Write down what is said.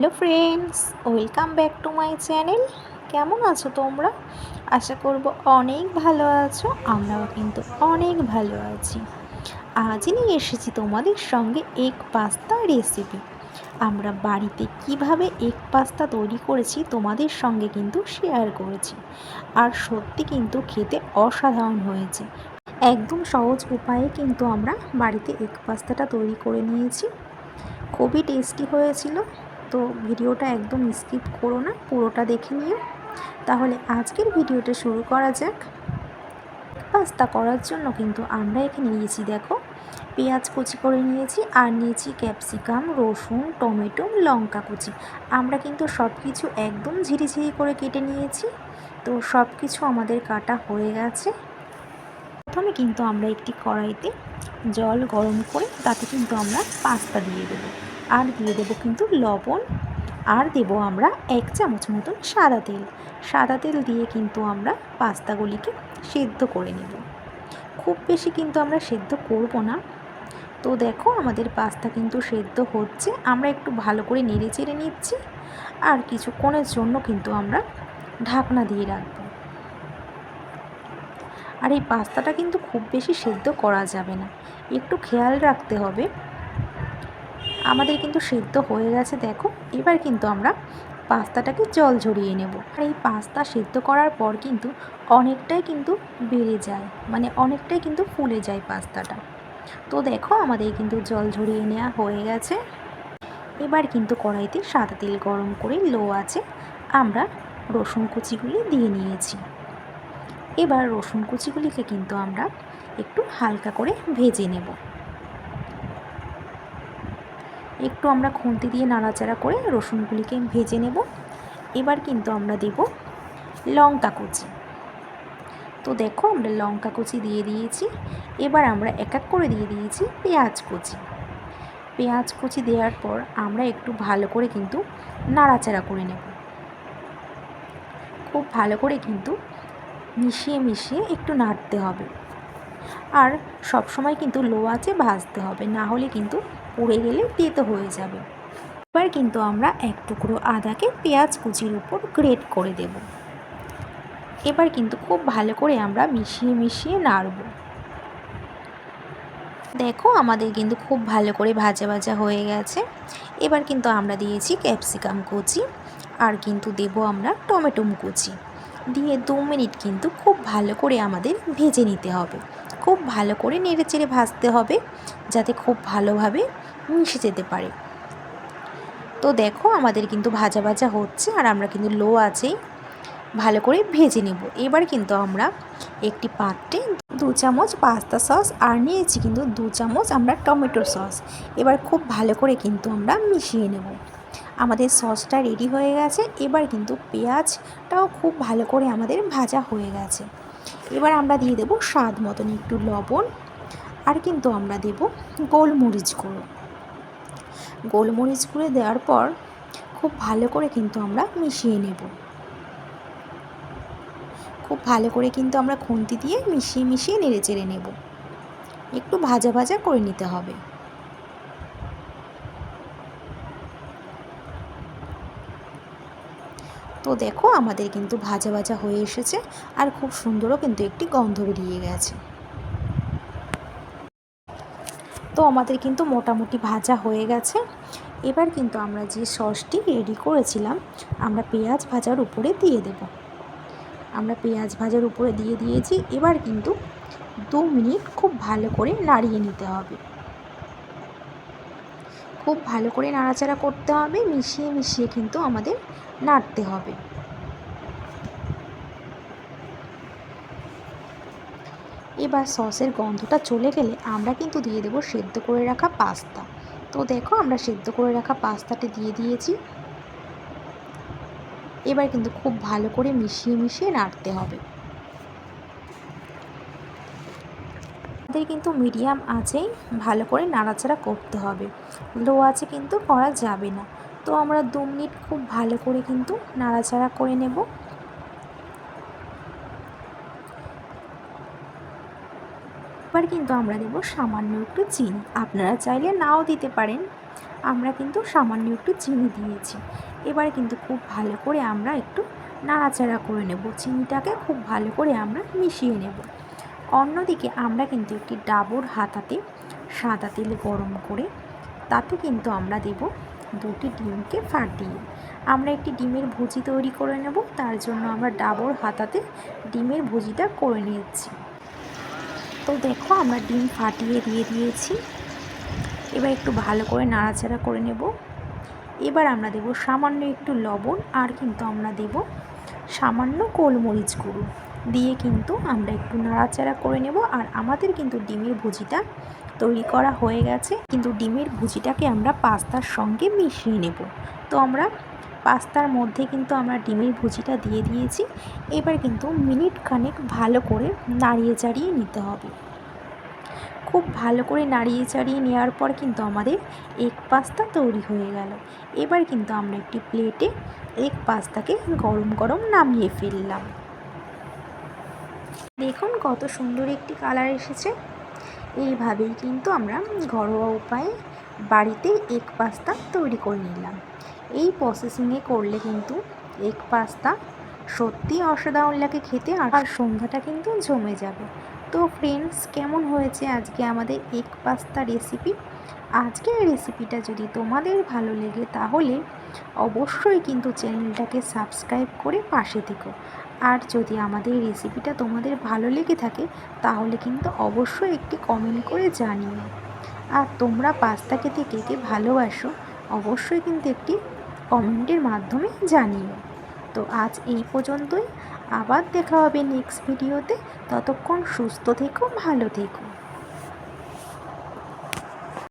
Hello friends, welcome back to my channel. কেমন আছো তোমরা? আশা করব অনেক ভালো আছো, আমরাও কিন্তু অনেক ভালো আছি। আজই নিয়ে এসেছি তোমাদের সঙ্গে এগ পাস্তা রেসিপি আমরা বাড়িতে কীভাবে এগ পাস্তা তৈরি করেছি তোমাদের সঙ্গে কিন্তু শেয়ার করেছি। আর সত্যি কিন্তু খেতে অসাধারণ হয়েছে। একদম সহজ উপায়ে কিন্তু আমরা বাড়িতে এগ পাস্তাটা তৈরি করে নিয়েছি। খুবই টেস্টি হয়েছিল। তো ভিডিওটা একদম স্কিপ করো না, পুরোটা দেখে নিও। তাহলে আজকের ভিডিওটা শুরু করা যাক। পাস্তা করার জন্য কিন্তু আমরা এখানে নিয়েছি, দেখো, পেঁয়াজ কুচি করে নিয়েছি আর নিয়েছি ক্যাপসিকাম, রসুন, টমেটো, লঙ্কা কুচি। আমরা কিন্তু সব কিছু একদম ঝিরিঝিরি করে কেটে নিয়েছি। তো সব কিছু আমাদের কাটা হয়ে গেছে। প্রথমে কিন্তু আমরা একটি কড়াইতে জল গরম করে তাতে কিন্তু আমরা পাস্তা দিয়ে দেবো। আর দিয়ে দেবো কিন্তু লবণ। আর দেবো আমরা এক চামচ মতন সাদা তেল। সাদা তেল দিয়ে কিন্তু আমরা পাস্তাগুলিকে সেদ্ধ করে নেব। খুব বেশি কিন্তু আমরা সেদ্ধ করব না। তো দেখো আমাদের পাস্তা কিন্তু সেদ্ধ হচ্ছে। আমরা একটু ভালো করে নেড়ে চেড়ে নিচ্ছি। আর কিছুক্ষণের জন্য কিন্তু আমরা ঢাকনা দিয়ে রাখব। আর এই পাস্তাটা কিন্তু খুব বেশি সেদ্ধ করা যাবে না। একটু খেয়াল রাখতে হবে। আমাদের কিন্তু সেদ্ধ হয়ে গেছে, দেখো। এবার কিন্তু আমরা পাস্তাটাকে জল ঝরিয়ে নেব। আর এই পাস্তা সেদ্ধ করার পর কিন্তু অনেকটাই কিন্তু বেড়ে যায় মানে অনেকটাই কিন্তু ফুলে যায় পাস্তাটা। তো দেখো, আমাদের কিন্তু জল ঝরিয়ে নেওয়া হয়ে গেছে। এবার কিন্তু কড়াইতে সাদা তেল গরম করে লো আছে আমরা রসুন কুচিগুলি দিয়ে নিয়েছি। এবার রসুন কুচিগুলিকে কিন্তু আমরা একটু হালকা করে ভেজে নেব। একটু আমরা খুন্তি দিয়ে নাড়াচাড়া করে রসুনগুলিকে ভেজে নেব। এবার কিন্তু আমরা দেব লঙ্কা কুচি। তো দেখো আমরা লঙ্কা কুচি দিয়ে দিয়েছি। এবার আমরা এক এক করে দিয়ে দিয়েছি পেঁয়াজ কুচি। পেঁয়াজ কুচি দেওয়ার পর আমরা একটু ভালো করে কিন্তু নাড়াচাড়া করে নেব। খুব ভালো করে কিন্তু মিশিয়ে মিশিয়ে একটু নাড়তে হবে। আর সব সময় কিন্তু লো আছে ভাজতে হবে। না হলে কিন্তু পুড়ে গেলে তেতো হয়ে যাবে। এবার কিন্তু আমরা এক টুকরো আদাকে পেঁয়াজ কুচির উপর গ্রেট করে দেব। এবার কিন্তু খুব ভালো করে আমরা মিশিয়ে মিশিয়ে নাড়ব। দেখো আমাদের কিন্তু খুব ভালো করে ভাজা ভাজা হয়ে গেছে। এবার কিন্তু আমরা দিয়েছি ক্যাপসিকাম কুচি আর কিন্তু দেব আমরা টমেটো কুচি। দিয়ে দু মিনিট কিন্তু খুব ভালো করে আমাদের ভেজে নিতে হবে। খুব ভালো করে নেড়ে চেড়ে ভাজতে হবে যাতে খুব ভালোভাবে মিশে যেতে পারে। তো দেখো আমাদের কিন্তু ভাজা ভাজা হচ্ছে আর আমরা কিন্তু লো আছেই ভালো করে ভেজে নেব। এবার কিন্তু আমরা একটি পাত্রে দু চামচ পাস্তা সস আর নিয়েছি কিন্তু দু চামচ আমরা টমেটো সস। এবার খুব ভালো করে কিন্তু আমরা মিশিয়ে নেব। আমাদের সসটা রেডি হয়ে গেছে। এবার কিন্তু পেঁয়াজটাও খুব ভালো করে আমাদের ভাজা হয়ে গেছে। এবার আমরা দিয়ে দেব স্বাদ মতন একটু লবণ, আর কিন্তু আমরা দেব গোলমরিচ গুঁড়ো। গোলমরিচ গুঁড়ো দেওয়ার পর খুব ভালো করে কিন্তু আমরা মিশিয়ে নেব। খুব ভালো করে কিন্তু আমরা খুন্তি দিয়ে মিশিয়ে মিশিয়ে নেড়ে চেড়ে নেব। একটু ভাজা ভাজা করে নিতে হবে। তো দেখো, আমাদের কিন্তু ভাজা ভাজা হয়ে এসেছে আর খুব সুন্দরও কিন্তু একটি গন্ধ বেরিয়ে গেছে। তো আমাদের কিন্তু মোটামুটি ভাজা হয়ে গেছে। এবার কিন্তু আমরা যে সসটি রেডি করেছিলাম, আমরা পেঁয়াজ ভাজার উপরে দিয়ে দেব। আমরা পেঁয়াজ ভাজার উপরে দিয়ে দিয়েছি। এবার কিন্তু দু মিনিট খুব ভালো করে নাড়িয়ে নিতে হবে। খুব ভালো করে নাড়াচাড়া করতে হবে, মিশিয়ে মিশিয়ে কিন্তু আমাদের নাড়তে হবে। এবার সসের গন্ধটা চলে গেলে আমরা কিন্তু দিয়ে দেবো সেদ্ধ করে রাখা পাস্তা। তো দেখো আমরা সেদ্ধ করে রাখা পাস্তাটি দিয়ে দিয়েছি। এবার কিন্তু খুব ভালো করে মিশিয়ে মিশিয়ে নাড়তে হবে। আমাদের কিন্তু মিডিয়াম আছেই, ভালো করে নাড়াচাড়া করতে হবে। লো আছে কিন্তু করা যাবে না। তো আমরা দু মিনিট খুব ভালো করে কিন্তু নাড়াচাড়া করে নেব। এবার কিন্তু আমরা দেবো সামান্য একটু চিনি। আপনারা চাইলে নাও দিতে পারেন। আমরা কিন্তু সামান্য একটু চিনি দিয়েছি। এবার কিন্তু খুব ভালো করে আমরা একটু নাড়াচাড়া করে নেব। চিনিটাকে খুব ভালো করে আমরা মিশিয়ে নেব। অন্যদিকে আমরা কিন্তু একটি ডাবর হাতাতে সাদা তেল গরম করে তাতে কিন্তু আমরা দেব দুটি ডিমকে ফাটিয়ে আমরা একটি ডিমের ভুজি তৈরি করে নেব, তার জন্য আমরা ডাবর হাতাতে ডিমের ভুজিটা করে নিয়েছি। তো দেখো আমরা ডিম ফাটিয়ে দিয়ে দিয়েছি। এবার একটু ভালো করে নাড়াচাড়া করে নেব। এবার আমরা দেব সামান্য একটু লবণ, আর কিন্তু আমরা দেব সামান্য গোলমরিচ গুঁড়ো। দিয়ে কিন্তু আমরা একটু নাড়াচাড়া করে নেব। আর আমাদের কিন্তু ডিমের ভুজিটা তৈরি করা হয়ে গেছে। কিন্তু ডিমের ভুজিটাকে আমরা পাস্তার সঙ্গে মিশিয়ে নেব। তো আমরা পাস্তার মধ্যে কিন্তু আমরা ডিমের ভুজিটা দিয়ে দিয়েছি। এবার কিন্তু মিনিট খানেক ভালো করে নাড়িয়ে চাড়িয়ে নিতে হবে। খুব ভালো করে নাড়িয়ে চাড়িয়ে নেওয়ার পর কিন্তু আমাদের এগ পাস্তা তৈরি হয়ে গেল। এবার কিন্তু আমরা একটি প্লেটে এগ পাস্তাকে গরম গরম নামিয়ে ফেললাম। দেখুন কত সুন্দর একটি কালার এসেছে। এইভাবেই কিন্তু আমরা ঘরোয়া উপায়ে বাড়িতে এক পাস্তা তৈরি করে নিলাম। এই প্রসেসিংয়ে করলে কিন্তু এগ পাস্তা সত্যি অসাধারণ লাগে খেতে আর সন্ধ্যাটা কিন্তু জমে যাবে। তো ফ্রেন্ডস কেমন হয়েছে আজকে আমাদের এগ পাস্তা রেসিপি আজকের রেসিপিটা যদি তোমাদের ভালো লেগে তাহলে অবশ্যই কিন্তু চ্যানেলটাকে সাবস্ক্রাইব করে পাশে থেকো। আর যদি আমাদের রেসিপিটা তোমাদের ভালো লেগে থাকে, তাহলে কিন্তু অবশ্যই একটি কমেন্ট করে জানিও। আর তোমরা পাস্তা খেতে কে কে ভালোবাসো, অবশ্যই কিন্তু একটি কমেন্টের মাধ্যমে জানিও। তো আজ এই পর্যন্তই। আবার দেখা হবে নেক্সট ভিডিওতে ততক্ষণ সুস্থ থেকো, ভালো থেকো।